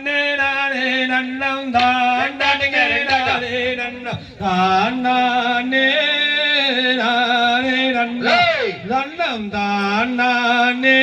நானே நானே நன்னம் தான். நானே நானே நன்னம் தான் நானே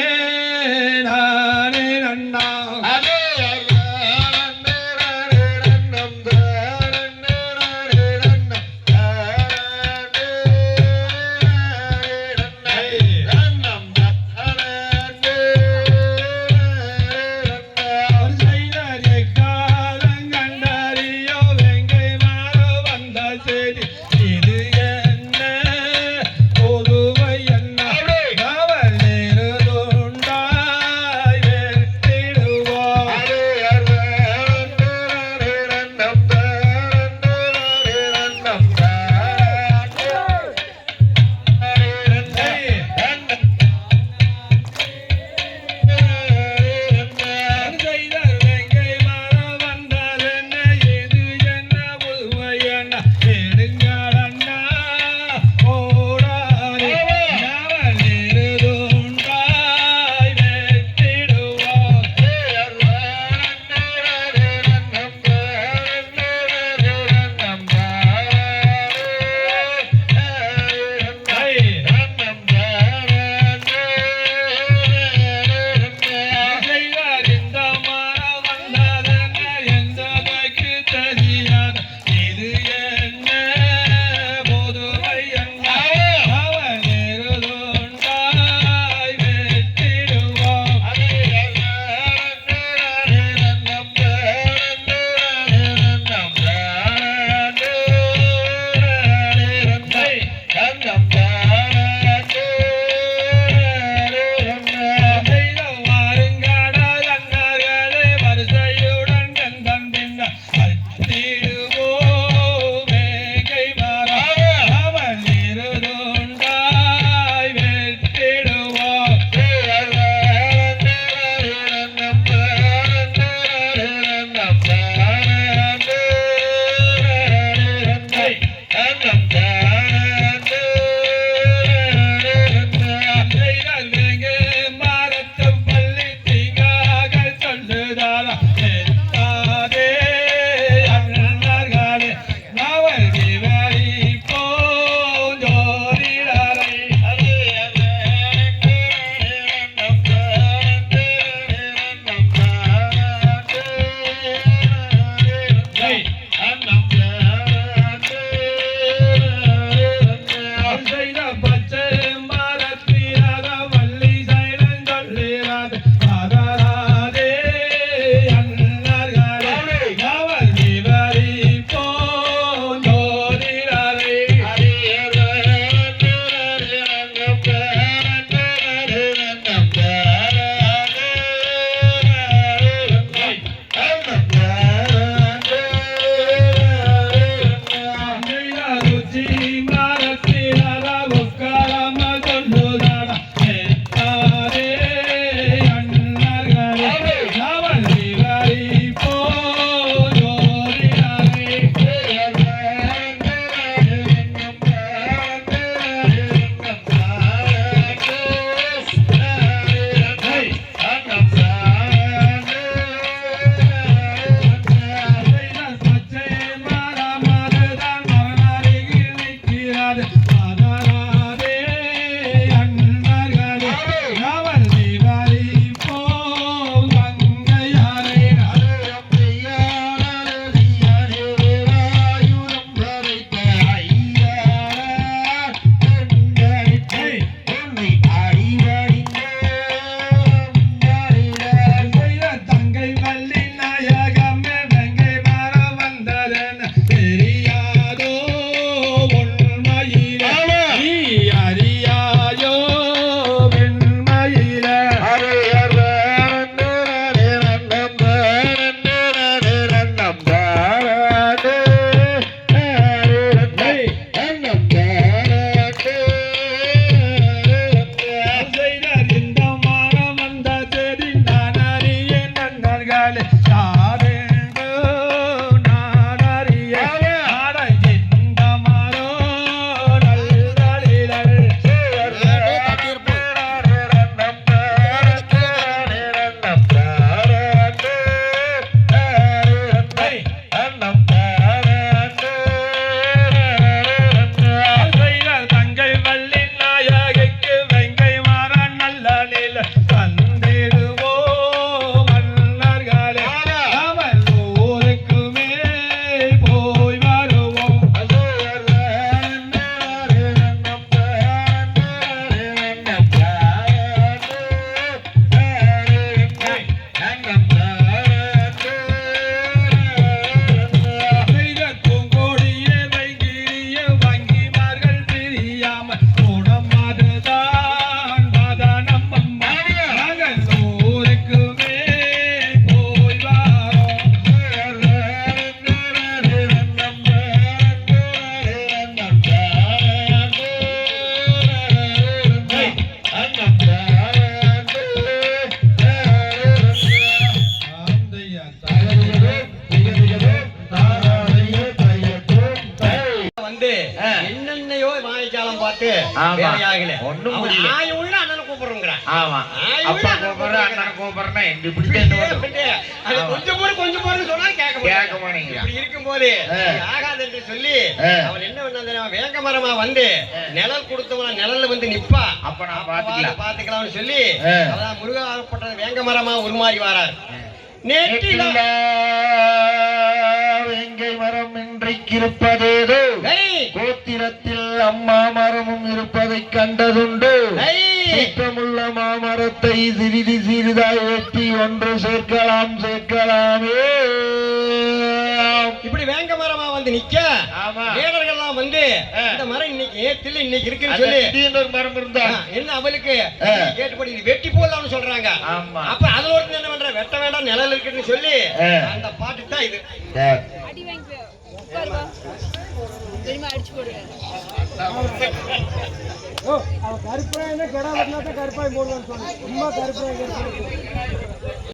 Amém. değerli. பார்த்து ஆமா. வேலையாகல ஒண்ணும் அவன் முடியல. ஆய் உள்ள அண்ணனை கூப்பிடுறோங்கிறான் ஆமா ஆய் அப்பா உள்ள கூப்பிடுறேன் அண்ணன் கூப்பிடுறேன் எங்க இப்படி கேட்டு வரும். அது ஆமா. கொஞ்சம் போற கொஞ்சம் போறன்னு சொன்னா கேட்க கேட்க மாட்டாங்க. மாட்டேங்கிறான். இப்படி இருக்கும்போது ஆ. இது ஆகாது என்று சொல்லி ஆ. அவன் என்ன தெரியுமா? வேங்க மரமா வந்து. நிழல் கொடுத்தவன நிழல்ல வந்து நிப்பா அப்ப நான் பாத்துக்கலாம். பாத்துக்கலாம்னு சொல்லி. அதான் முருகாப்பட்டது வேங்க மரமா உருமாறி வாரார் நேற்றிலா வேங்கை மரம் ஏய், கோத்திரத்தில் அம்மா மரமும் இருப்பதைக் கண்டதுண்டு? சுத்தமுள்ள மாமரத்தை சிறிது சிறிதாய் வெட்டி ஒன்று சேர்க்கலாம் சேர்க்கலாமே. இப்படி வேங்க மரமா வந்து நிக்க? ஆமா. வேடர்கள்லாம் வந்து. இந்த மரம் இன்னைக்கு ஏத்தில் இன்னைக்கு இருக்குன்னு சொல்லி மரம் இருந்தா? என்ன அவளுக்கு. கேட்டுப்படி வெட்டி போடலாம்னு சொல்றாங்க. ஆமா. அப்ப அதுல ஒருத்தன் என்ன பண்ற? வெட்ட வேண்டாம் நிழல் இருக்குன்னு சொல்லி. அந்த பாட்டு தான் இது. கருப்பாய் என்ன கிடா தான் கருப்பாய் போடுவான்னு சொல்லு சும்மா கருப்பாய்